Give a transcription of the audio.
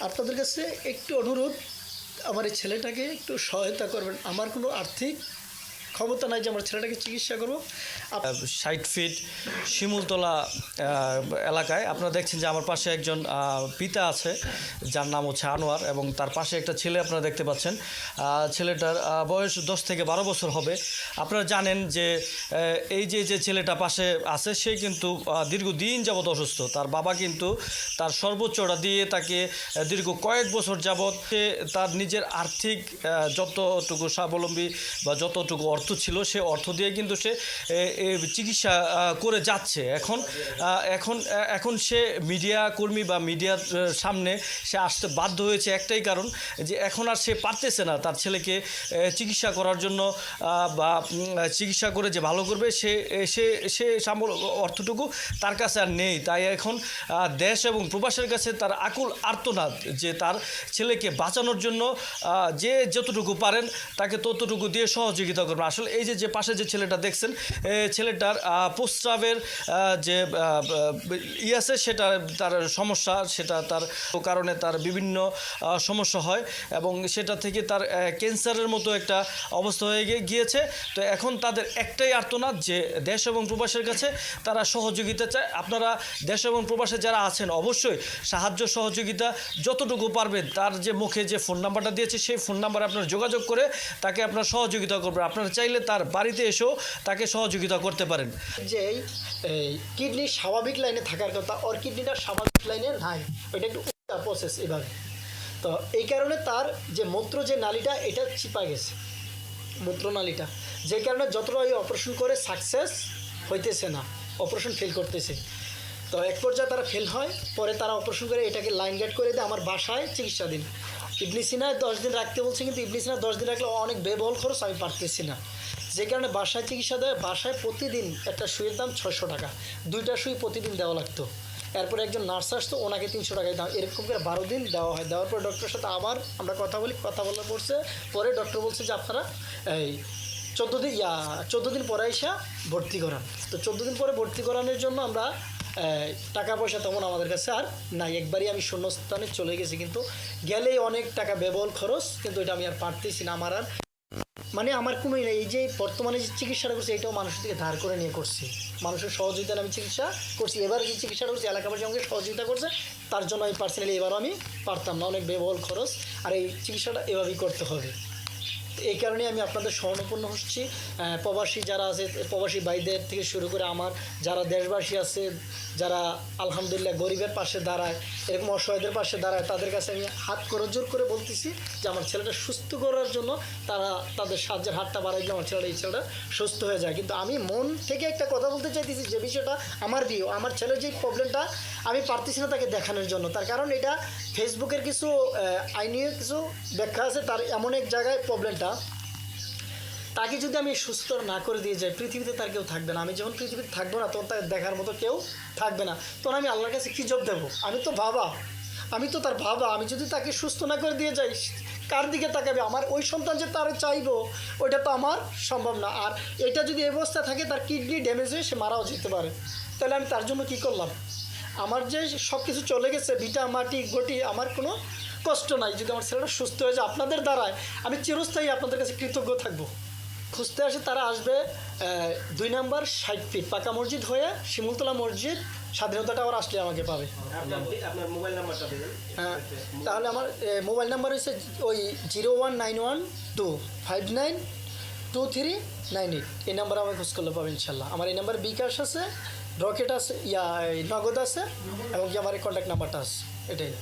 আপনাদের কাছে একটু অনুরোধ আমার এই ছেলেটাকে একটু সহায়তা করবেন। আমার কোনো আর্থিক ক্ষমতা নাই যে আমার ছেলেটাকে চিকিৎসা করব। ষাট ফিট শিমুলতলা এলাকায়। আপনারা দেখছেন যে আমার পাশে একজন পিতা আছে, যার নাম হচ্ছে আনোয়ার এবং তার পাশে একটা ছেলে আপনারা দেখতে পাচ্ছেন। ছেলেটার বয়স দশ থেকে বারো বছর হবে। আপনারা জানেন যে এই যে যে ছেলেটা পাশে আছে, সে কিন্তু দীর্ঘদিন যাবৎ অসুস্থ। তার বাবা কিন্তু তার সর্বোচ্চটা দিয়ে তাকে দীর্ঘ কয়েক বছর যাবৎ তার নিজের আর্থিক যতটুকু স্বাবলম্বী বা যতটুকু অর্থ ছিল, সে অর্থ দিয়ে কিন্তু সে চিকিৎসা করে যাচ্ছে। এখন এখন এখন সে মিডিয়া কর্মী বা মিডিয়ার সামনে সে আসতে বাধ্য হয়েছে একটাই কারণ যে এখন আর সে পারতেছে না তার ছেলেকে চিকিৎসা করার জন্য বা চিকিৎসা করে যে ভালো করবে, সে সে সে সামল, অর্থটুকু তার কাছে আর নেই। তাই এখন দেশ এবং প্রবাসের কাছে তার আকুল আর্তনাদ যে তার ছেলেকে বাঁচানোর জন্য যে যতটুকু পারেন তাকে ততটুকু দিয়ে সহযোগিতা করবেন। আসলে এই যে যে পাশে যে ছেলেটা দেখছেন ছেলেটার প্রস্রাবের যে ই আছে, সেটা তার সমস্যা, সেটা তার কারণে তার বিভিন্ন সমস্যা হয় এবং সেটা থেকে তার ক্যান্সারের মতো একটা অবস্থা হয়ে গিয়েছে। তো এখন তাদের একটাই আর্তনাদ যে দেশ এবং প্রবাসের কাছে তারা সহযোগিতা চায়। আপনারা দেশ এবং প্রবাসে যারা আছেন, অবশ্যই সাহায্য, সহযোগিতা যতটুকু পারবেন, তার যে মুখে যে ফোন নাম্বারটা দিয়েছে, সেই ফোন নাম্বারে আপনারা যোগাযোগ করে তাকে আপনারা সহযোগিতা করবেন। আপনারা চাইলে তার বাড়িতে এসেও তাকে সহযোগিতা করতে পারেন। যে এই কিডনি স্বাভাবিক লাইনে থাকার কথা ওর কিডনিটা স্বাভাবিক লাইনে নাই ওইটা একটু প্রসেস এভাবে। তো এই কারণে তার যে মূত্র যে নালীটা, এটা চিপা গেছে। মূত্রনালীটা যে কারণে যতটা ওই অপারেশন করে সাকসেস হইতেছে না অপারেশন ফেল করতেছে। তো এক পর্যায়ে তারা ফেল হয়, পরে তারা অপারেশন করে এটাকে লাইন গার্ড করে দিয়ে, আমার বাসায় চিকিৎসা দিন ইবলিসিনায় দশ দিন রাখতে বলছে, কিন্তু ইবলিসিনা দশ দিন রাখলে অনেক ব্যয়বহুল খরচ আমি পারতেছি না। যে কারণে বাসায় চিকিৎসা দেয়, বাসায় প্রতিদিন একটা সুইয়ের দাম ছয়শো টাকা। দুইটা সুই প্রতিদিন দেওয়া লাগতো। এরপরে একজন নার্স আসতো, ওনাকে তিনশো টাকায় দাম এরকম করে বারো দিন দেওয়া হয়। দেওয়ার পর ডক্টরের সাথে আবার আমরা কথা বলি, কথা বলার পড়ছে পরে ডক্টর বলছে যে, আপনারা এই চোদ্দ দিন ইয়া, চোদ্দ দিন পরে এসে ভর্তি করান। তো চোদ্দ দিন পরে ভর্তি করানোর জন্য আমরা টাকা পয়সা তেমন আমাদের কাছে আর নাই। একবারই আমি শূন্যস্থানে চলে গেছি, কিন্তু গেলেই অনেক টাকা ব্যবহার খরচ, কিন্তু এটা আমি আর পারতেছি না আমার আর। মানে আমার কোনো। এই যে বর্তমানে যে চিকিৎসাটা করছি, এটাও মানুষের থেকে ধার করে নিয়ে করছি। মানুষের সহযোগিতায় আমি চিকিৎসা করছি। এবার যে চিকিৎসাটা করছি, এলাকাবাসী আমাকে সহযোগিতা করছে, তার জন্য আমি পার্সোনালি এবারও আমি পারতাম না। অনেক ব্যয়বহুল খরচ, আর এই চিকিৎসাটা এভাবেই করতে হবে। এই কারণে আমি আপনাদের স্মরণপূর্ণ হচ্ছি। প্রবাসী যারা আছে, প্রবাসী ভাইদের থেকে শুরু করে আমার, যারা দেশবাসী আছে, যারা আলহামদুলিল্লাহ গরিবের পাশে দাঁড়ায়, এরকম অসহায়দের পাশে দাঁড়ায়, তাদের কাছে আমি হাত করজোর করে বলতেছি যে আমার ছেলেটা সুস্থ করার জন্য তারা তাদের সাহায্যের হাতটা বাড়াই দিলে আমার ছেলেটা, এই ছেলেটা সুস্থ হয়ে যায়। কিন্তু আমি মন থেকে একটা কথা বলতে চাইতেছি যে বিষয়টা আমার প্রিয় আমার ছেলের যে প্রবলেমটা আমি পারতেছি না তাকে দেখানোর জন্য। তার কারণ এটা ফেসবুকের কিছু আইনীয় কিছু ব্যাখ্যা আছে, তার এমন এক জায়গায় প্রবলেমটা। তাকে যদি আমি সুস্থ না করে দিয়ে যাই, পৃথিবীতে তার কেউ থাকবে না। আমি যখন পৃথিবীতে থাকব না, তখন তাকে দেখার মতো কেউ থাকবে না। তখন আমি আল্লাহর কাছে কী জব দেবো? আমি তো বাবা। আমি তো তার বাবা। আমি যদি তাকে সুস্থ না করে দিয়ে যাই, কার দিকে তাকাবে? আমার ওই সন্তান যে তার চাইব, ওইটা তো আমার সম্ভব না। আর এটা যদি অবস্থা থাকে, তার কিডনি ড্যামেজ হয়ে সে মারাও যেতে পারে। তাহলে আমি তার জন্য কী করলাম? আমার যে সব কিছু চলে গেছে ভিটা মাটি গটি আমার কোনো কষ্ট নাই। যদি আমার ছেলেটা সুস্থ হয়ে যায় আপনাদের দ্বারায় আমি চিরস্থায়ী আপনাদের কাছে কৃতজ্ঞ থাকব। খুঁজতে আসে তারা আসবে দুই নাম্বার ষাট ফিট পাকা মসজিদ হয়ে শিমুলতলা মসজিদ স্বাধীনতা টাওয়ার আসলে আমাকে পাবে। হ্যাঁ তাহলে আমার মোবাইল নাম্বার হচ্ছে ওই zero one nine one two five nine two three nine eight এই নাম্বার আমাকে খোঁজ করলে পাবেন ইনশাল্লাহ আমার এই নাম্বার বিকাশ আছে রকেট আছে ইয়া নগদ আছে এবং কি আমার এই কন্ট্যাক্ট নাম্বারটা আছে। এটাই.